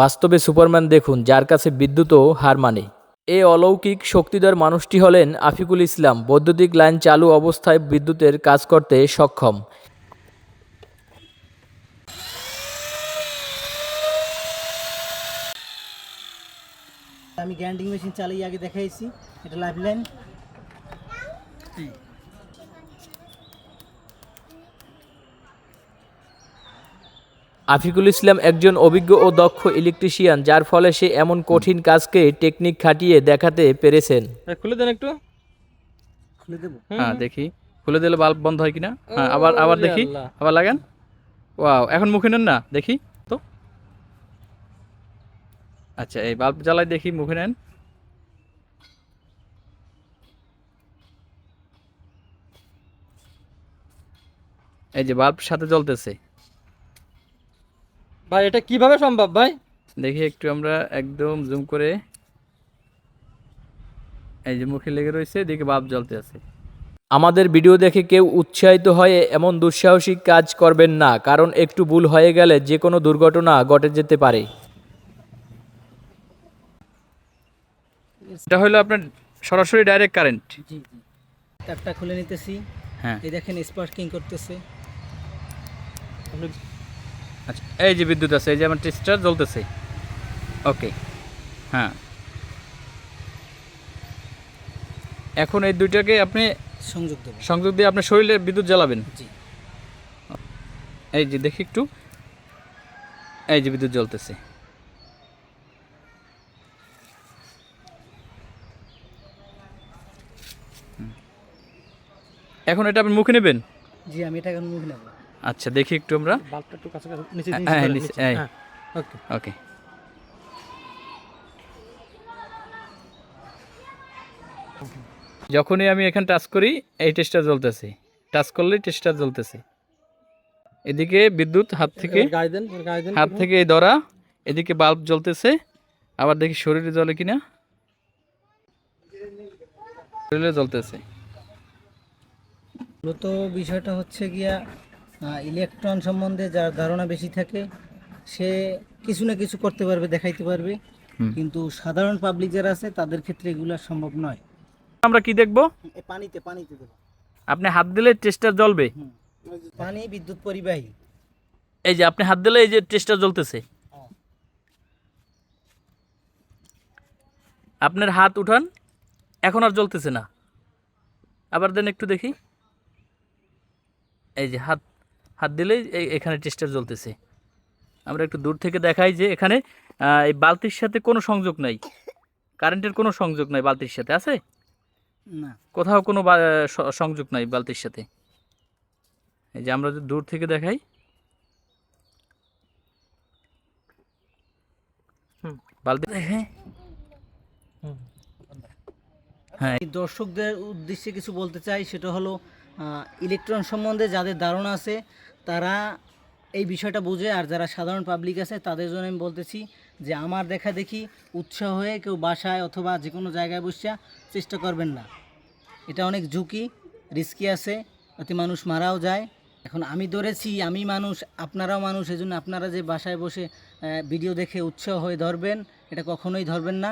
বাস্তবে সুপারম্যান দেখুন, যার কাছে বিদ্যুৎও হার মানে। এই অলৌকিক শক্তিধর মানুষটি হলেন আফিকুল ইসলাম, বৈদ্যুতিক লাইন চালু অবস্থায় বিদ্যুতের কাজ করতে সক্ষম। আমি গ্যান্ডিং মেশিন চালিয়ে আগে দেখাইছি, এটা লাইফ লাইন আফিকুল ইসলাম একজন অভিজ্ঞ ও দক্ষ ইলেকট্রিশিয়ান যার ফলে সে এমন কঠিন কাজকে টেকনিক খাটিয়ে দেখাতে পেরেছেন। খুলে দেন একটু। খুলে দেবো? হ্যাঁ দেখি। খুলে দিলে বাল্ব বন্ধ হয় কিনা? হ্যাঁ আবার আবার দেখি। আবার লাগান। ওয়াও এখন মুখে নেন না? দেখি। তো। আচ্ছা এই বাল্ব জ্বালাই দেখি মুখে নেন। এই যে বাল্ব সাথে জ্বলতেছে। ভাই এটা কীভাবে সম্ভব ভাই? দেখি একটু আমরা একদম জুম করে এই যে মুখে লেগে রয়েছে এদিকে বাপ জ্বলতে আছে। আমাদের ভিডিও দেখে কেউ উৎসাহিত হয়ে এমন দুঃসাহসিক কাজ করবেন না কারণ একটু ভুল হয়ে গেলে যে কোনো দুর্ঘটনা ঘটে যেতে পারে। এটা হলো আপনার সরাসরি ডাইরেক্ট কারেন্ট জি জি তারটা খুলে নিতেছি। হ্যাঁ। এই দেখেন স্পার্কিং করতেছে। আচ্ছা এই যে বিদ্যুৎ আছে এই যে আমার টেস্টার জ্বলতেছে। ওকে হ্যাঁ। এখন এই দুইটাকে আপনি সংযোগ দেবো। সংযোগ দিয়ে আপনার শরীরে বিদ্যুৎ জ্বালাবেন? এই যে দেখি একটু। এই যে বিদ্যুৎ জ্বলতেছে। এখন এটা আপনি মুখে নেবেন? জি আমি এটা এখন মুখ নেব। আচ্ছা দেখি একটু আমরা। বাল্বটা একটু কাছে কাছে নিচে হ্যাঁ, নিচে হ্যাঁ, ওকে। ওকে। যখনই আমি এখানে টাচ করি এই টেস্টটা জ্বলতেছে। টাচ করলেই টেস্টটা জ্বলতেছে। এদিকে বিদ্যুৎ হাত থেকে হাত থেকে এই ধরা এদিকে বাল্ব জ্বলতেছে। আবার দেখি শরীরে জ্বলে কিনা। শরীরে জ্বলতেছে। মূলত বিষয়টা হচ্ছে গিয়া ইলেকট্রন সম্বন্ধে যার ধারণা বেশি থাকে সে কিছু না কিছু করতে পারবে দেখাইতে পারবে। কিন্তু সাধারণ পাবলিক যারা আছে তাদের ক্ষেত্রে এগুলো সম্ভব নয়। আমরা কি দেখব? পানিতে পানিতে দেবো আপনি হাত দিলে টেস্টার জ্বলবে। পানি বিদ্যুৎ পরিবাহী। এই যে আপনি হাত দিলে এই যে টেস্টার জ্বলতেছে। আপনার হাত উঠান এখন আর জ্বলতেছে না। আবার দেন একটু দেখি। এই যে হাত হাত দিলেই এই এখানে টেস্টার জ্বলতেছে। আমরা একটু দূর থেকে দেখাই যে এখানে এই বালতির সাথে কোনো সংযোগ নাই। কারেন্টের কোনো সংযোগ নাই বালতির সাথে আছে? না। কোথাও কোনো সংযোগ নাই বালতির সাথে। এই যে আমরা যদি দূর থেকে দেখাই। বালতি দেখে। হ্যাঁ। এই দর্শকদের উদ্দেশ্যে কিছু বলতে চাই সেটা হলো ইলেকট্রন সম্বন্ধে যাদের ধারণা আছে তারা এই বিষয়টা বোঝে আর যারা সাধারণ পাবলিক আছে, তাদের জন্য আমি বলতেছি যে আমার দেখা দেখি উৎসাহ হয়ে কেউ বাসায় অথবা যে কোনো জায়গায় বসিয়া চেষ্টা করবেন না। এটা অনেক ঝুঁকি রিস্কি আছে, অতি মানুষ মারাও যায়। এখন আমি ধরেছি, আমি মানুষ, আপনারাও মানুষ, এজন্য আপনারা যে বাসায় বসে ভিডিও দেখে উৎসাহ হয়ে ধরবেন, এটা কখনোই ধরবেন না।